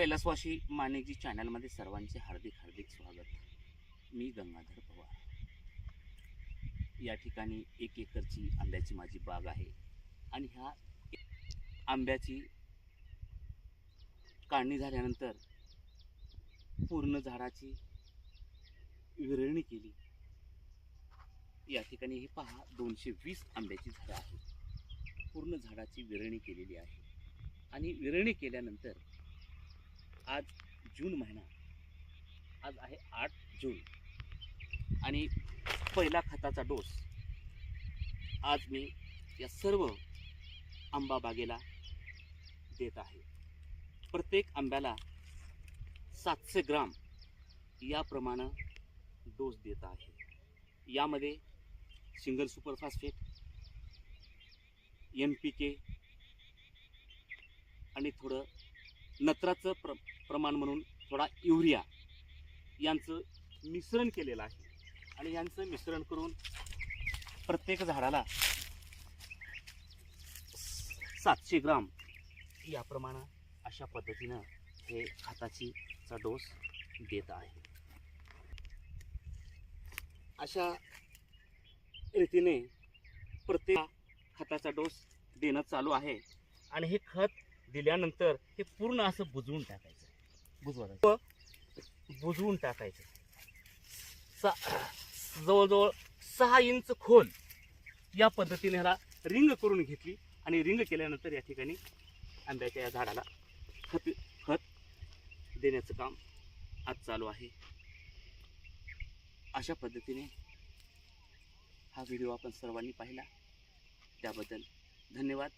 कैलासवाशी मानेजी चॅनलमध्ये सर्वांचे हार्दिक हार्दिक स्वागत. मी गंगाधर पवार. या ठिकाणी एक एकरची आंब्याची माझी बाग आहे. आणि ह्या आंब्याची काढणी झाल्यानंतर पूर्ण झाडाची विरळणी केली. या ठिकाणी हे पहा दोनशे वीस आंब्याची झाडं आहेत. पूर्ण झाडाची विरळणी केलेली आहे. आणि विरळणी केल्यानंतर आज जून महिना. आज आहे आठ जून. आणि पहिला खताचा डोस. आज मी या सर्व आंबा बागेला देत आहे. प्रत्येक आंब्याला सातशे ग्राम याप्रमाणे डोस देत आहे. यामध्ये single super M P K आणि थोडं नत्राचं प्र प्रमाण म्हणून थोडा युरिया यांचं मिश्रण केलेलं आहे. आणि यांचं मिश्रण करून प्रत्येक झाडाला सातशे ग्राम याप्रमाणे अशा पद्धतीनं हे खताची चा डोस देत आहे. अशा रीतीने प्रत्येक खताचा डोस देणं चालू आहे. आणि हे खत दिल्यानंतर हे पूर्ण असं बुजवून टाकायचं. बुजवायचं. बुजवून टाकायचं. सा जवळजवळ सहा इंच खोल या पद्धतीने ह्याला रिंग करून घेतली आणि रिंग केल्यानंतर या ठिकाणी आंब्याच्या या झाडाला खत खत देण्याचं काम आज चालू आहे. अशा पद्धतीने हा व्हिडिओ आपण सर्वांनी पाहिला. त्याबद्दल धन्यवाद.